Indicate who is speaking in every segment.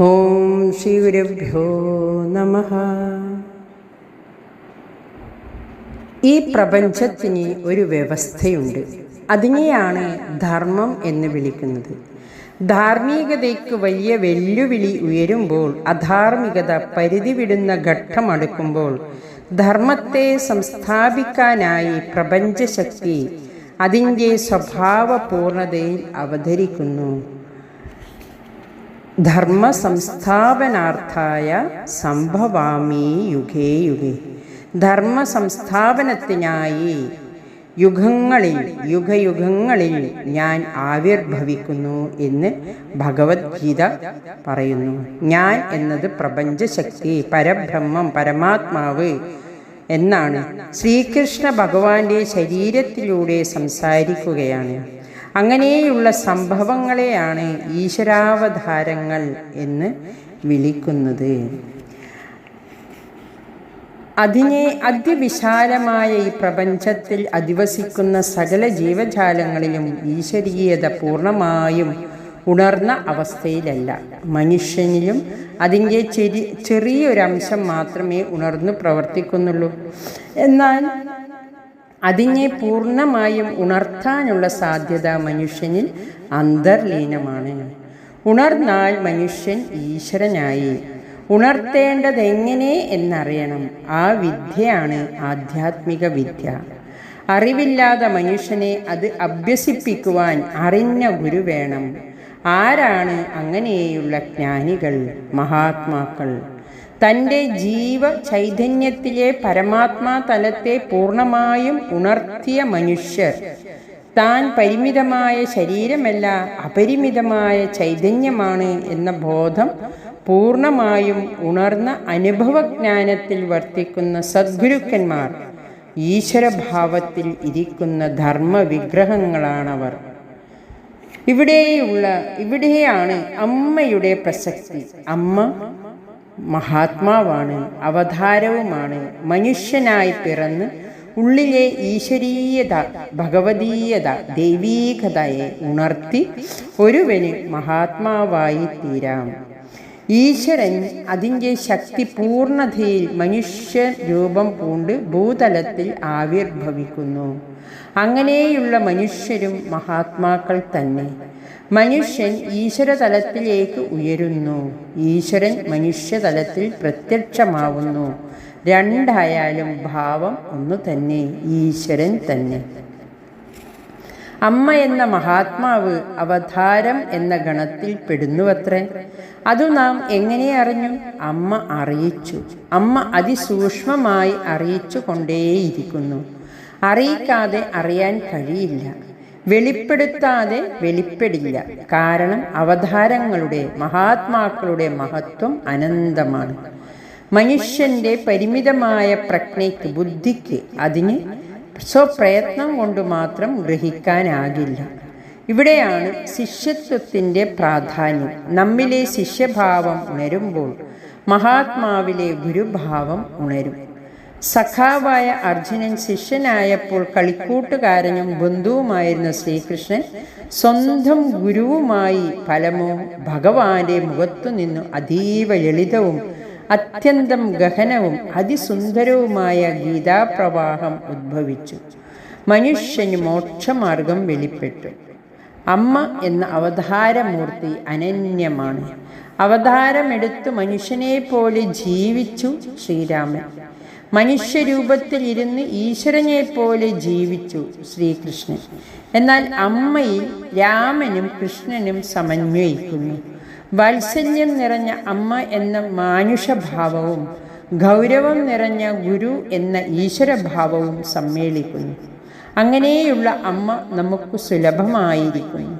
Speaker 1: ഓം ശ്രീ ഗുരുഭ്യോ നമ. ഈ പ്രപഞ്ചത്തിന് ഒരു വ്യവസ്ഥയുണ്ട്. അതിനെയാണ് ധർമ്മം എന്ന് വിളിക്കുന്നത്. ധാർമ്മികതയ്ക്ക് വലിയ വെല്ലുവിളി ഉയരുമ്പോൾ അധാർമികത പരിധി വിടുന്ന ഘട്ടമടുക്കുമ്പോൾ ധർമ്മത്തെ സംസ്ഥാപിക്കാനായി പ്രപഞ്ചശക്തി അതിന്റെ സ്വഭാവപൂർണതയിൽ അവതരിക്കുന്നു. ധർമ്മ സംസ്ഥാപനാർത്ഥായ സംഭവാമി യുഗേ യുഗേ. ധർമ്മ സംസ്ഥാപനത്തിനായി യുഗങ്ങളിൽ യുഗയുഗങ്ങളിൽ ഞാൻ ആവിർഭവിക്കുന്നു എന്ന് ഭഗവത്ഗീത പറയുന്നു. ഞാൻ എന്നത് പ്രപഞ്ചശക്തി പരബ്രഹ്മം പരമാത്മാവ് എന്നാണ്. ശ്രീകൃഷ്ണ ഭഗവാന്റെ ശരീരത്തിലൂടെ സംസാരിക്കുകയാണ്. അങ്ങനെയുള്ള സംഭവങ്ങളെയാണ് ഈശ്വരാവതാരങ്ങൾ എന്ന് വിളിക്കുന്നത്. അതിനെ അതിവിശാലമായ ഈ പ്രപഞ്ചത്തിൽ അധിവസിക്കുന്ന സകല ജീവജാലങ്ങളിലും ഈശ്വരീയത പൂർണമായും ഉണർന്ന അവസ്ഥയിലല്ല. മനുഷ്യനിലും അതിന്റെ ചെറി ചെറിയൊരംശം മാത്രമേ ഉണർന്നു പ്രവർത്തിക്കുന്നുള്ളൂ. എന്നാൽ അതിനെ പൂർണമായും ഉണർത്താനുള്ള സാധ്യത മനുഷ്യനിൽ അന്തർലീനമാണ്. ഉണർന്നാൽ മനുഷ്യൻ ഈശ്വരനായി. ഉണർത്തേണ്ടതെങ്ങനെ എന്നറിയണം. ആ വിദ്യയാണ് ആധ്യാത്മിക വിദ്യ. അറിവില്ലാതെ മനുഷ്യനെ അത് അഭ്യസിപ്പിക്കുവാൻ അറിഞ്ഞ ഗുരു വേണം. ആരാണ് അങ്ങനെയുള്ള ജ്ഞാനികൾ മഹാത്മാക്കൾ? തന്റെ ജീവ ചൈതന്യത്തിലെ പരമാത്മാ തലത്തെ പൂർണമായും ഉണർത്തിയ മനുഷ്യർ. താൻ പരിമിതമായ ശരീരമല്ല അപരിമിതമായ ചൈതന്യമാണ് എന്ന ബോധം പൂർണമായും ഉണർന്ന അനുഭവജ്ഞാനത്തിൽ വർത്തിക്കുന്ന സദ്ഗുരുക്കന്മാർ ഈശ്വരഭാവത്തിൽ ഇരിക്കുന്ന ധർമ്മ വിഗ്രഹങ്ങളാണവർ ഇവിടെയുള്ള ഇവിടെയാണ് അമ്മയുടെ പ്രസക്തി. അമ്മ മഹാത്മാവാണ് അവതാരവുമാണ് മനുഷ്യനായി പിറന്ന് ഉള്ളിലെ ഈശ്വരീയത ഭഗവതീയത ദൈവീകതയെ ഉണർത്തി ഒരുവന് മഹാത്മാവായി തീരാം. ഈശ്വരൻ അതിന്റെ ശക്തി പൂർണതയിൽ മനുഷ്യ രൂപം പൂണ്ട് ഭൂതലത്തിൽ ആവിർഭവിക്കുന്നു. അങ്ങനെയുള്ള മനുഷ്യരും മഹാത്മാക്കൾ തന്നെ. മനുഷ്യൻ ഈശ്വരതലത്തിലേക്ക് ഉയരുന്നു. ഈശ്വരൻ മനുഷ്യതലത്തിൽ പ്രത്യക്ഷമാവുന്നു. രണ്ടായാലും ഭാവം ഒന്നു തന്നെ. ഈശ്വരൻ തന്നെ. അമ്മ എന്ന മഹാത്മാവ് അവതാരം എന്ന ഗണത്തിൽ പെടുന്നുവത്രേ. അതു നാം എങ്ങനെ അറിഞ്ഞു? അമ്മ അറിയിച്ചു. അമ്മ അതിസൂക്ഷ്മമായി അറിയിച്ചു കൊണ്ടേയിരിക്കുന്നു അറിയിക്കാതെ അറിയാൻ കഴിയില്ല. വെളിപ്പെടുത്താതെ വെളിപ്പെടില്ല. കാരണം അവതാരങ്ങളുടെ മഹാത്മാക്കളുടെ മഹത്വം അനന്തമാണ്. മനുഷ്യന്റെ പരിമിതമായ പ്രജ്ഞയ്ക്ക് ബുദ്ധിക്ക് അതിന് സ്വപ്രയത്നം കൊണ്ട് മാത്രം ഗ്രഹിക്കാനാകില്ല. ഇവിടെയാണ് ശിഷ്യത്വത്തിന്റെ പ്രാധാന്യം. നമ്മിലെ ശിഷ്യഭാവം ഉണരുമ്പോൾ മഹാത്മാവിലെ ഗുരുഭാവം ഉണരും. സഖാവായ അർജുനൻ ശിഷ്യനായപ്പോൾ കളിക്കൂട്ടുകാരനും ബന്ധുവുമായിരുന്ന ശ്രീകൃഷ്ണൻ സ്വന്തം ഗുരുവുമായി ഫലമോ ഭഗവാന്റെ മുഖത്തു നിന്നു അതീവ ലളിതവും അത്യന്തം ഗഹനവും അതിസുന്ദരവുമായ ഗീതാപ്രവാഹം ഉദ്ഭവിച്ചു. മനുഷ്യന് മോക്ഷമാർഗം വെളിപ്പെട്ടു. അമ്മ എന്ന അവതാരമൂർത്തി അനന്യമാണ്. അവതാരമെടുത്ത് മനുഷ്യനെ പോലെ ജീവിച്ചു ശ്രീരാമൻ. മനുഷ്യരൂപത്തിൽ ഇരുന്ന് ഈശ്വരനെ പോലെ ജീവിച്ചു ശ്രീകൃഷ്ണൻ. എന്നാൽ അമ്മയിൽ രാമനും കൃഷ്ണനും സമന്വയിക്കുന്നു. വാത്സല്യം നിറഞ്ഞ അമ്മ എന്ന മാനുഷഭാവവും ഗൗരവം നിറഞ്ഞ ഗുരു എന്ന ഈശ്വരഭാവവും സമ്മേളിക്കുന്നു. അങ്ങനെയുള്ള അമ്മ നമുക്ക് സുലഭമായിരിക്കുന്നു.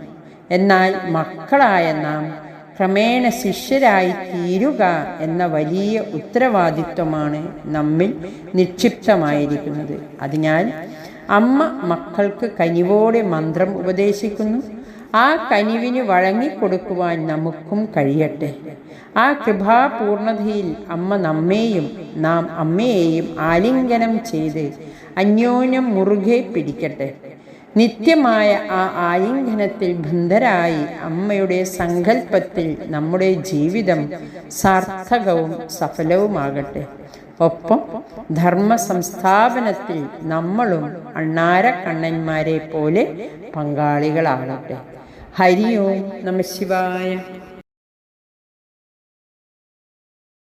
Speaker 1: എന്നാൽ മക്കളായ നാം ക്രമേണ ശിഷ്യരായി തീരുക എന്ന വലിയ ഉത്തരവാദിത്വമാണ് നമ്മിൽ നിക്ഷിപ്തമായിരിക്കുന്നത്. അതിനാൽ അമ്മ മക്കൾക്ക് കനിവോടെ മന്ത്രം ഉപദേശിക്കുന്നു. ആ കനിവിന് വഴങ്ങിക്കൊടുക്കുവാൻ നമുക്കും കഴിയട്ടെ. ആ കൃപാപൂർണതയിൽ അമ്മ നമ്മെയും നാം അമ്മയെയും ആലിംഗനം ചെയ്ത് അന്യോന്യം മുറുകെ പിടിക്കട്ടെ. നിത്യമായ ആ ആലിംഗനത്തിൽ ബന്ധരായി അമ്മയുടെ സങ്കല്പത്തിൽ നമ്മുടെ ജീവിതം സാർത്ഥകവും സഫലവുമാകട്ടെ. ഒപ്പം ധർമ്മ സംസ്ഥാപനത്തിൽ നമ്മളും അണ്ണാര കണ്ണന്മാരെ പോലെ പങ്കാളികളാകട്ടെ. ഹരി ഓം നമ ശിവായ.